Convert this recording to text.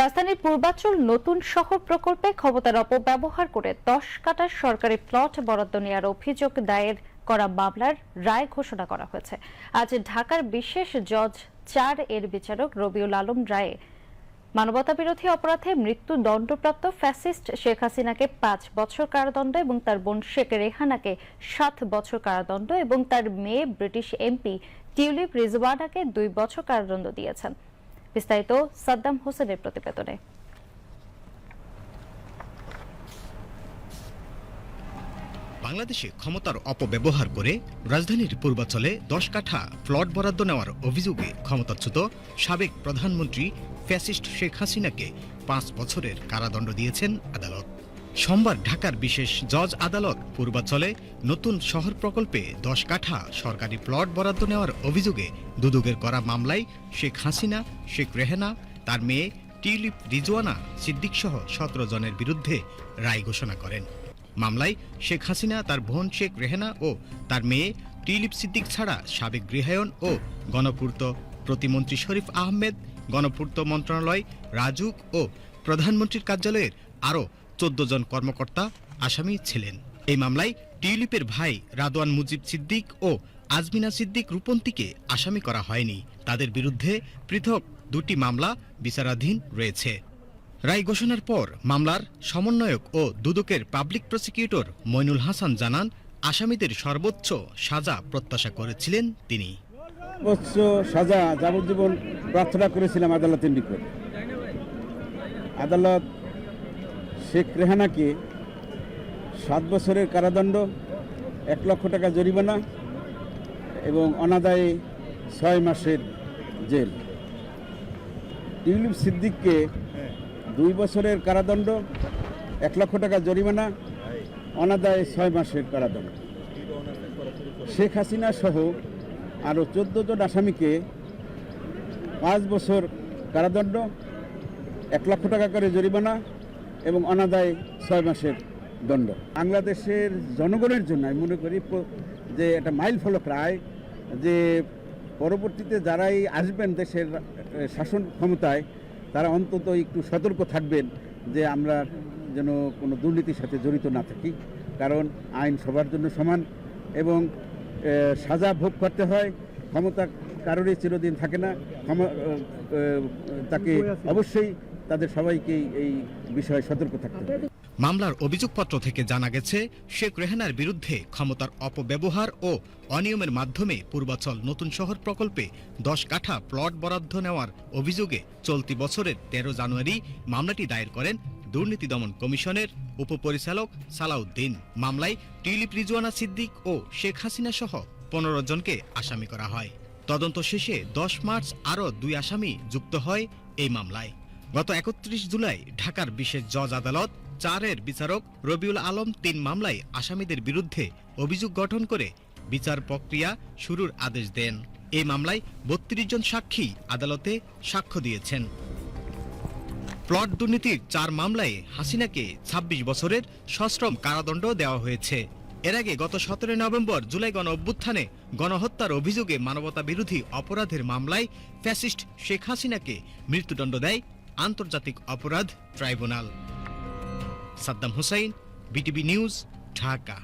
রাজধানীর পূর্বাঞ্চল নতুন শহর প্রকল্পে ক্ষমতার অপব্যবহার করে দশ কাটার সরকারি প্লট বরাদ্দ নেওয়ার অভিযোগ দায়ের করা মামলার রায় ঘোষণা করা হয়েছে। আজ ঢাকার বিশেষ জজ চার এর বিচারক রবিউল আলম রায়ে মানবতাবিরোধী অপরাধে মৃত্যু দণ্ডপ্রাপ্ত ফ্যাসিস্ট শেখ হাসিনাকে পাঁচ বছর কারাদণ্ড এবং তার বোন শেখ রেহানাকে সাত বছর কারাদণ্ড এবং তার মেয়ে ব্রিটিশ এমপি টিউলিপ রিজওয়ানাকে দুই বছর কারাদণ্ড দিয়েছেন। বিস্তারিত সাদ্দাম হোসেনের প্রতিবেদনে। বাংলাদেশে ক্ষমতার অপব্যবহার করে রাজধানীর পূর্বাচলে দশ কাঠা প্লট বরাদ্দ নেওয়ার অভিযোগে ক্ষমতাচ্যুত সাবেক প্রধানমন্ত্রী ফ্যাসিস্ট শেখ হাসিনাকে পাঁচ বছরের কারাদণ্ড দিয়েছেন আদালত। সোমবার ঢাকার বিশেষ জজ আদালত পূর্বাঞ্চলে নতুন শহর প্রকল্পে দশ কাঠা সরকারি প্লট বরাদ্দ নেওয়ার অভিযোগে দুদুগের করা মামলায় শেখ হাসিনা, শেখ রেহেনা, তার মেয়ে টিউলিপ রিজওয়ানা সিদ্দিক সহ সতেরো জনের বিরুদ্ধে রায় ঘোষণা করেন। মামলায় শেখ হাসিনা, তার বোন শেখ রেহেনা ও তার মেয়ে টিউলিপ সিদ্দিক ছাড়া সাবেক গৃহায়ন ও গণপূর্ত প্রতিমন্ত্রী শরীফ আহমেদ, গণপূর্ত মন্ত্রণালয়, রাজুক ও প্রধানমন্ত্রীর কার্যালয়ের আরও চোদ্দ জন কর্মকর্তা আসামি ছিলেন। এই মামলায় টিউলিপের ভাই রাদওয়ান মুজিব সিদ্দিক ও আজমিনা সিদ্দিক রূপন্তীকে আসামি করা হয়নি। তাদের বিরুদ্ধে পৃথক দুটি মামলা বিচারাধীন রয়েছে। রায় ঘোষণার পর মামলার সমন্বয়ক ও দুদকের পাবলিক প্রসিকিউটর মইনুল হাসান জানান, আসামিদের সর্বোচ্চ সাজা প্রত্যাশা করেছিলেন তিনি। সর্বোচ্চ সাজা, যাবজ্জীবন প্রার্থনা করেছিলাম আদালতের নিকট। আদালত শেখ রেহানাকে সাত বছরের কারাদণ্ড, এক লক্ষ টাকা জরিমানা এবং অনাদায়ে ছয় মাসের জেল। ইউলিপ সিদ্দিককে দুই বছরের কারাদণ্ড, এক লক্ষ টাকা জরিমানা, অনাদায়ে ছয় মাসের কারাদণ্ড। শেখ হাসিনা সহ আরও চোদ্দ জন আসামিকে পাঁচ বছর কারাদণ্ড, এক লক্ষ টাকা করে জরিমানা এবং অনাদায় ছয় মাসের দণ্ড। বাংলাদেশের জনগণের জন্য আমি মনে করি যে একটা মাইল ফলক রায় যে পরবর্তীতে যারাই আসবেন দেশের শাসন ক্ষমতায় তারা অন্তত একটু সতর্ক থাকবেন যে আমরা যেন কোনো দুর্নীতির সাথে জড়িত না থাকি। কারণ আইন সবার জন্য সমান এবং সাজা ভোগ করতে হয় ক্ষমতা কারোরই চিরদিন থাকে না তাকে অবশ্যই তাদের সবাইকেই এই বিষয়ে সতর্ক থাকতে হবে। মামলার অভিযোগপত্র থেকে জানা গেছে, শেখ রেহানার বিরুদ্ধে ক্ষমতার অপব্যবহার ও অনিয়মের মাধ্যমে পূর্বাচল নতুন শহর প্রকল্পে দশ কাঠা প্লট বরাদ্দ নেওয়ার অভিযোগে চলতি বছরের তেরো জানুয়ারি মামলাটি দায়ের করেন দুর্নীতি দমন কমিশনের উপপরিচালক সালাউদ্দিন। মামলায় টিউলিপ রিজওয়ানা সিদ্দিক ও শেখ হাসিনা সহ পনেরো জনকে আসামি করা হয়। তদন্ত শেষে দশ মার্চ আরও দুই আসামি যুক্ত হয় এই মামলায়। গত একত্রিশ জুলাই ঢাকার বিশেষ জজ আদালত চারের বিচারক রবিউল আলম তিন মামলায় আসামিদের বিরুদ্ধে অভিযোগ গঠন করে বিচার প্রক্রিয়া শুরুর আদেশ দেন। এই মামলায় বত্রিশ জন সাক্ষী আদালতে সাক্ষ্য দিয়েছেন। প্লট দুর্নীতির চার মামলায় হাসিনাকে ২৬ বছরের সশ্রম কারাদণ্ড দেওয়া হয়েছে। এর আগে গত সতেরো নভেম্বর জুলাই গণ অভ্যুত্থানে গণহত্যার অভিযোগে মানবতা বিরোধী অপরাধের মামলায় ফ্যাসিস্ট শেখ হাসিনাকে মৃত্যুদণ্ড দেয় আন্তর্জাতিক অপরাধ tribunal. Saddam Hussain BTV news Dhaka.